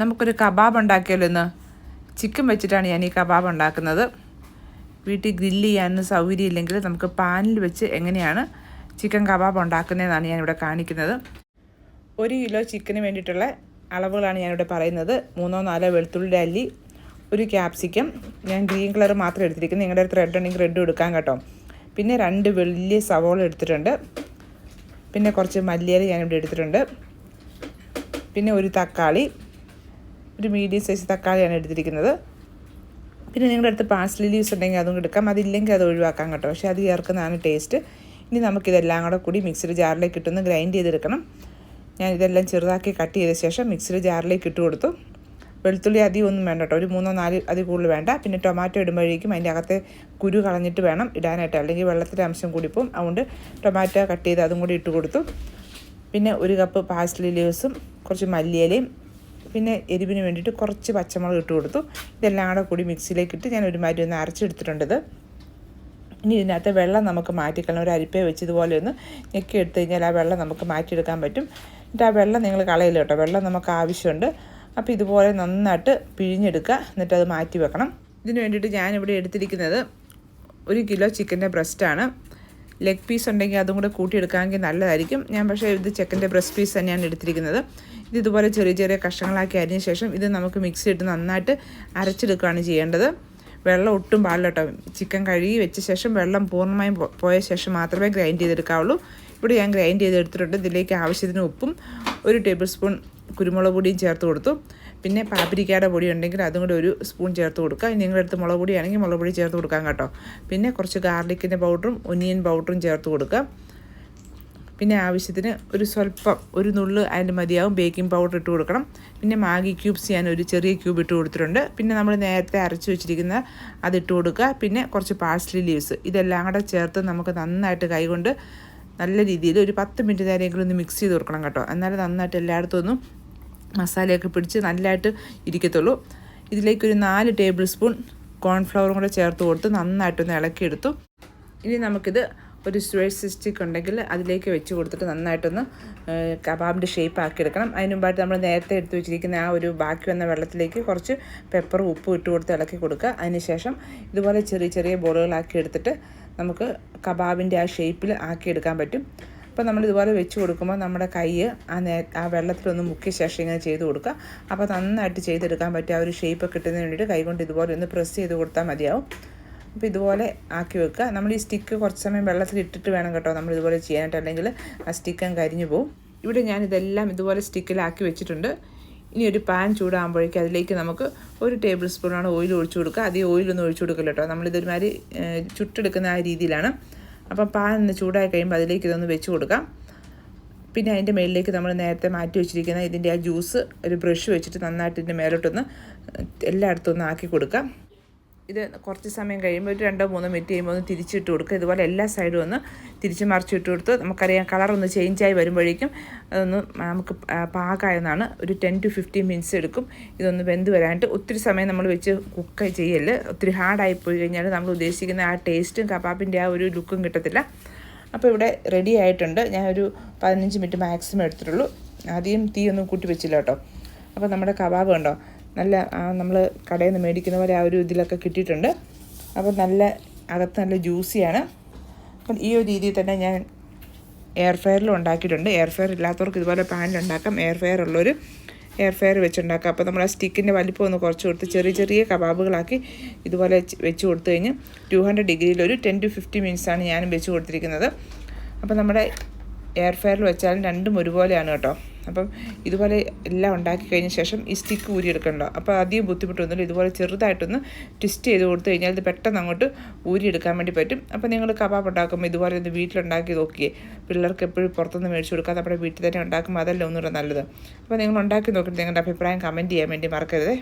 നമുക്കൊരു കബാബ് ഉണ്ടാക്കിയാലോ ഇന്ന് ചിക്കൻ വെച്ചിട്ടാണ് ഞാൻ ഈ കബാബ് ഉണ്ടാക്കുന്നത്. വീട്ടിൽ ഗ്രില്ല് ചെയ്യാനൊന്നും സൗകര്യമില്ലെങ്കിൽ നമുക്ക് പാനിൽ വെച്ച് എങ്ങനെയാണ് ചിക്കൻ കബാബ് ഉണ്ടാക്കുന്നതെന്നാണ് ഞാനിവിടെ കാണിക്കുന്നത്. ഒരു കിലോ ചിക്കന് വേണ്ടിയിട്ടുള്ള അളവുകളാണ് ഞാനിവിടെ പറയുന്നത്. മൂന്നോ നാലോ വെളുത്തുള്ളിയുടെ അല്ലി ഒരു ക്യാപ്സിക്കം. ഞാൻ ഗ്രീൻ കളർ മാത്രം എടുത്തിരിക്കുന്നത്. നിങ്ങളുടെ അടുത്ത് റെഡ് ഉണ്ടെങ്കിൽ റെഡ് എടുക്കാൻ കേട്ടോ. പിന്നെ രണ്ട് വലിയ സവോള എടുത്തിട്ടുണ്ട്. പിന്നെ കുറച്ച് മല്ലിയില ഞാനിവിടെ എടുത്തിട്ടുണ്ട്. പിന്നെ ഒരു തക്കാളി ഒരു മീഡിയം സൈസ് തക്കാളിയാണ് എടുത്തിരിക്കുന്നത്. പിന്നെ നിങ്ങളുടെ അടുത്ത് പാഴ്സലി ലീവ്സ് ഉണ്ടെങ്കിൽ അതും എടുക്കാം. അതില്ലെങ്കിൽ അത് ഒഴിവാക്കാം കേട്ടോ. പക്ഷേ അത് ചേർക്കുന്നതാണ് ടേസ്റ്റ് ഇനി നമുക്കിതെല്ലാം കൂടെ കൂടി മിക്സിഡ് ജാറിലേക്ക് ഇട്ടൊന്ന് ഗ്രൈൻഡ് ചെയ്തെടുക്കണം. ഞാൻ ഇതെല്ലാം ചെറുതാക്കി കട്ട് ചെയ്ത ശേഷം മിക്സിഡ് ജാറിലേക്ക് ഇട്ട് കൊടുത്തു. വെളുത്തുള്ളി അധികം ഒന്നും വേണ്ട കേട്ടോ. ഒരു മൂന്നോ നാല് അതി കൂടുതൽ വേണ്ട. പിന്നെ ടൊമാറ്റോ ഇടുമ്പോഴേക്കും അതിന്റെ അകത്തെ കുരു കളഞ്ഞിട്ട് വേണം ഇടാനായിട്ട്. അല്ലെങ്കിൽ വെള്ളത്തിന്റെ അംശം കൂടി പോകും അതുകൊണ്ട് ടൊമാറ്റോ കട്ട് ചെയ്ത് അതും കൂടി ഇട്ട് കൊടുത്തു. പിന്നെ ഒരു കപ്പ് പാഴ്സലി ലീവ്സും കുറച്ച് മല്ലിയിലയും പിന്നെ എരിവിന് വേണ്ടിയിട്ട് കുറച്ച് പച്ചമുളക് ഇട്ട് കൊടുത്തു. ഇതെല്ലാം കൂടെ കൂടി മിക്സിയിലേക്ക് ഇട്ട് ഞാൻ ഒരു ഒരുമാതിരി ഒന്ന് അരച്ചെടുത്തിട്ടുണ്ടത്. ഇനി ഇതിനകത്ത് വെള്ളം നമുക്ക് മാറ്റിക്കളണം. ഒരു അരിപ്പയെ വെച്ച് ഇതുപോലെ ഒന്ന് ഞെക്കി എടുത്തു കഴിഞ്ഞാൽ ആ വെള്ളം നമുക്ക് മാറ്റിയെടുക്കാൻ പറ്റും. എന്നിട്ട് ആ വെള്ളം നിങ്ങൾ കളയില്ല കേട്ടോ. വെള്ളം നമുക്ക് ആവശ്യമുണ്ട്. അപ്പോൾ ഇതുപോലെ നന്നായിട്ട് പിഴിഞ്ഞെടുക്കുക. എന്നിട്ട് അത് മാറ്റി വെക്കണം. ഇതിന് വേണ്ടിയിട്ട് ഞാനിവിടെ എടുത്തിരിക്കുന്നത് ഒരു കിലോ ചിക്കന്റെ ബ്രസ്റ്റാണ്. ലെഗ് പീസ് ഉണ്ടെങ്കിൽ അതും കൂടെ കൂട്ടിയെടുക്കാമെങ്കിൽ നല്ലതായിരിക്കും. ഞാൻ പക്ഷേ ഇത് ചെക്കന്റെ ബ്രസ്റ്റ് പീസ് തന്നെയാണ് എടുത്തിരിക്കുന്നത്. ഇത് ഇതുപോലെ ചെറിയ ചെറിയ കഷ്ണങ്ങളാക്കി അരിഞ്ഞ ശേഷം ഇത് നമുക്ക് മിക്സി ഇട്ട് നന്നായിട്ട് അരച്ചെടുക്കുകയാണ് ചെയ്യേണ്ടത്. വെള്ളം ഒട്ടും പാടില്ല കേട്ടോ. ചിക്കൻ കഴുകി വെച്ച ശേഷം വെള്ളം പൂർണമായും പോയ ശേഷം മാത്രമേ ഗ്രൈൻഡ് ചെയ്തെടുക്കാവുള്ളൂ. ഇവിടെ ഞാൻ ഗ്രൈൻഡ് ചെയ്തെടുത്തിട്ടുണ്ട്. ഇതിലേക്ക് ആവശ്യത്തിന് ഉപ്പും ഒരു ടേബിൾ സ്പൂൺ കുരുമുളക് പൊടിയും ചേർത്ത് കൊടുത്തു. പിന്നെ പാപ്രിക്കയുടെ പൊടി ഉണ്ടെങ്കിൽ അതും കൂടി ഒരു സ്പൂൺ ചേർത്ത് കൊടുക്കുക. നിങ്ങളുടെ അടുത്ത് മുളക് പൊടി ആണെങ്കിൽ മുളക് പൊടി ചേർത്ത് കൊടുക്കാം കേട്ടോ. പിന്നെ കുറച്ച് ഗാർലിക്കിന്റെ പൗഡറും ഒനിയൻ പൗഡറും ചേർത്ത് കൊടുക്കുക. പിന്നെ ആവശ്യത്തിന് ഒരു സ്വല്പം ഒരു നുള്ള് അതിന്റെ മതിയാവും. ബേക്കിംഗ് പൗഡർ ഇട്ട് കൊടുക്കണം. പിന്നെ മാഗി ക്യൂബ്സ് ഞാൻ ഒരു ചെറിയ ക്യൂബ് ഇട്ട് കൊടുത്തിട്ടുണ്ട്. പിന്നെ നമ്മൾ നേരത്തെ അരച്ച് വെച്ചിരിക്കുന്ന അത് ഇട്ട് കൊടുക്കുക. പിന്നെ കുറച്ച് പാഴ്സലി ലീവ്സ്. ഇതെല്ലാം കൂടെ ചേർത്ത് നമുക്ക് നന്നായിട്ട് കൈകൊണ്ട് നല്ല രീതിയിൽ ഒരു പത്ത് മിനിറ്റ് നേരമെങ്കിലും ഒന്ന് മിക്സ് ചെയ്ത് കൊടുക്കണം കേട്ടോ. എന്നാലും നന്നായിട്ട് എല്ലായിടത്തും ഒന്നും മസാലയൊക്കെ പിടിച്ച് നല്ലതായിട്ട് ഇരിക്കത്തുള്ളൂ. ഇതിലേക്കൊരു നാല് ടേബിൾ സ്പൂൺ കോൺഫ്ലവറും കൂടെ ചേർത്ത് കൊടുത്ത് നന്നായിട്ടൊന്ന് ഇളക്കിയെടുത്തു. ഇനി നമുക്കിത് ഒരു സ്വേറ്റ് സ്റ്റിക്ക് ഉണ്ടെങ്കിൽ അതിലേക്ക് വെച്ച് കൊടുത്തിട്ട് നന്നായിട്ടൊന്ന് കബാബിന്റെ ഷേപ്പ് ആക്കിയെടുക്കണം അതിന് മുമ്പായിട്ട് നമ്മൾ നേരത്തെ എടുത്ത് വെച്ചിരിക്കുന്ന ആ ഒരു ബാക്കി വന്ന വെള്ളത്തിലേക്ക് കുറച്ച് പെപ്പറും ഉപ്പും ഇട്ട് കൊടുത്ത് ഇളക്കി കൊടുക്കുക. അതിനുശേഷം ഇതുപോലെ ചെറിയ ചെറിയ ബോളുകളാക്കി എടുത്തിട്ട് നമുക്ക് കബാബിന്റെ ആ ഷേപ്പിൽ ആക്കിയെടുക്കാൻ പറ്റും. അപ്പോൾ നമ്മൾ ഇതുപോലെ വെച്ച് കൊടുക്കുമ്പോൾ നമ്മുടെ കൈ ആ നേ ആ വെള്ളത്തിലൊന്ന് മുക്കിയ ശേഷം ഇങ്ങനെ ചെയ്ത് കൊടുക്കുക. അപ്പോൾ നന്നായിട്ട് ചെയ്തെടുക്കാൻ പറ്റും ആ ഒരു ഷേപ്പ് കിട്ടുന്നതിന് വേണ്ടിയിട്ട് കൈകൊണ്ട് ഇതുപോലെ ഒന്ന് പ്രസ് ചെയ്ത് കൊടുത്താൽ മതിയാവും. അപ്പോൾ ഇതുപോലെ ആക്കി വെക്കുക. നമ്മൾ ഈ സ്റ്റിക്ക് കുറച്ച് സമയം വെള്ളത്തിൽ ഇട്ടിട്ട് വേണം കേട്ടോ നമ്മൾ ഇതുപോലെ ചെയ്യാനായിട്ട്. അല്ലെങ്കിൽ ആ സ്റ്റിക്കും കരിഞ്ഞു പോകും ഇവിടെ ഞാൻ ഇതെല്ലാം ഇതുപോലെ സ്റ്റിക്കിലാക്കി വെച്ചിട്ടുണ്ട്. ഇനി ഒരു പാൻ ചൂടാകുമ്പോഴേക്കും അതിലേക്ക് നമുക്ക് ഒരു ടേബിൾ സ്പൂണാണ് ഓയിൽ ഒഴിച്ചു കൊടുക്കുക. അതേ ഓയിലൊന്നും ഒഴിച്ചു കൊടുക്കില്ല കേട്ടോ. നമ്മളിതൊരുമാതിരി ചുട്ടെടുക്കുന്ന ആ രീതിയിലാണ്. അപ്പം പാൻ ഒന്ന് ചൂടായി കഴിയുമ്പോൾ അതിലേക്ക് ഇതൊന്ന് വെച്ച് കൊടുക്കാം. പിന്നെ അതിന്റെ മേളിലേക്ക് നമ്മൾ നേരത്തെ മാറ്റി വെച്ചിരിക്കുന്ന ഇതിന്റെ ആ ജ്യൂസ് ഒരു ബ്രഷ് വെച്ചിട്ട് നന്നായിട്ട് ഇതിന്റെ മേലോട്ടൊന്ന് എല്ലായിടത്തും ഒന്ന് ആക്കി കൊടുക്കാം. ഇത് കുറച്ച് സമയം കഴിയുമ്പോൾ ഒരു രണ്ടോ മൂന്നോ മിനിറ്റ് കഴിയുമ്പോൾ ഒന്ന് തിരിച്ചിട്ട് കൊടുക്കുക. ഇതുപോലെ എല്ലാ സൈഡും ഒന്ന് തിരിച്ച് മറിച്ചിട്ട് കൊടുത്ത് നമുക്കറിയാം കളർ ഒന്ന് ചേഞ്ചായി വരുമ്പോഴേക്കും അതൊന്ന് നമുക്ക് പാകമായെന്നാണ് ഒരു ടെൻ ടു ഫിഫ്റ്റീൻ മിനിറ്റ്സ് എടുക്കും. ഇതൊന്ന് വെന്ത് വരാനായിട്ട് ഒത്തിരി സമയം നമ്മൾ വെച്ച് കുക്ക് ചെയ്യൽ. ഒത്തിരി ഹാർഡായി പോയി കഴിഞ്ഞാൽ നമ്മൾ ഉദ്ദേശിക്കുന്ന ആ ടേസ്റ്റും കബാബിന്റെ ആ ഒരു ലുക്കും കിട്ടത്തില്ല. അപ്പോൾ ഇവിടെ റെഡി ആയിട്ടുണ്ട്. ഒരു പതിനഞ്ച് മിനിറ്റ് മാക്സിമം എടുത്തിട്ടുള്ളൂ. ആദ്യം തീ ഒന്നും കൂട്ടി വെച്ചില്ല കേട്ടോ. അപ്പോൾ നമ്മുടെ കബാബ് കണ്ടോ? നല്ല നമ്മൾ കടയിൽ നിന്ന് മേടിക്കുന്ന പോലെ ആ ഒരു ഇതിലൊക്കെ കിട്ടിയിട്ടുണ്ട്. അപ്പോൾ നല്ല അകത്ത് നല്ല ജ്യൂസിയാണ്. അപ്പം ഈ ഒരു രീതിയിൽ തന്നെ ഞാൻ എയർ ഫെയറിലും ഉണ്ടാക്കിയിട്ടുണ്ട്. എയർ ഫെയർ ഇല്ലാത്തവർക്ക് ഇതുപോലെ പാനിൽ ഉണ്ടാക്കാം. എയർ ഫെയർ ഉള്ളൊരു എയർ ഫെയർ വെച്ചുണ്ടാക്കാം അപ്പോൾ നമ്മൾ ആ സ്റ്റിക്കിന്റെ വലിപ്പം ഒന്ന് കുറച്ച് കൊടുത്ത് ചെറിയ ചെറിയ കബാബുകളാക്കി ഇതുപോലെ വെച്ച് കൊടുത്തു കഴിഞ്ഞ് ടു ഹൺഡ്രഡ് ഡിഗ്രിയിൽ ഒരു ടെൻ ടു ഫിഫ്റ്റി മിനിറ്റ്സാണ് ഞാനും വെച്ച് കൊടുത്തിരിക്കുന്നത്. അപ്പോൾ നമ്മുടെ എയർ ഫെയറിൽ വെച്ചാലും രണ്ടും ഒരുപോലെയാണ് കേട്ടോ. അപ്പം ഇതുപോലെ എല്ലാം ഉണ്ടാക്കി കഴിഞ്ഞ ശേഷം ഈ സ്റ്റിക്ക് ഊരിയെടുക്കണ്ടോ? അപ്പോൾ അധികം ബുദ്ധിമുട്ടൊന്നുമില്ല. ഇതുപോലെ ചെറുതായിട്ടൊന്ന് ട്വിസ്റ്റ് ചെയ്ത് കൊടുത്തു കഴിഞ്ഞാൽ ഇത് പെട്ടെന്ന് അങ്ങോട്ട് ഊരിയെടുക്കാൻ വേണ്ടി പറ്റും. അപ്പോൾ നിങ്ങൾ കബാബ് ഉണ്ടാക്കുമ്പോൾ ഇതുപോലെ ഒന്ന് വീട്ടിലുണ്ടാക്കി നോക്കിയേ. പിള്ളേർക്ക് എപ്പോഴും പുറത്തുനിന്ന് മേടിച്ചു കൊടുക്കാതെ നമ്മുടെ വീട്ടിൽ തന്നെ ഉണ്ടാക്കുമ്പോൾ അതല്ല ഒന്നുകൂടെ നല്ലത്. അപ്പോൾ നിങ്ങൾ ഉണ്ടാക്കി നോക്കിയിട്ട് നിങ്ങളുടെ അഭിപ്രായം കമന്റ് ചെയ്യാൻ വേണ്ടി മറക്കരുതേ.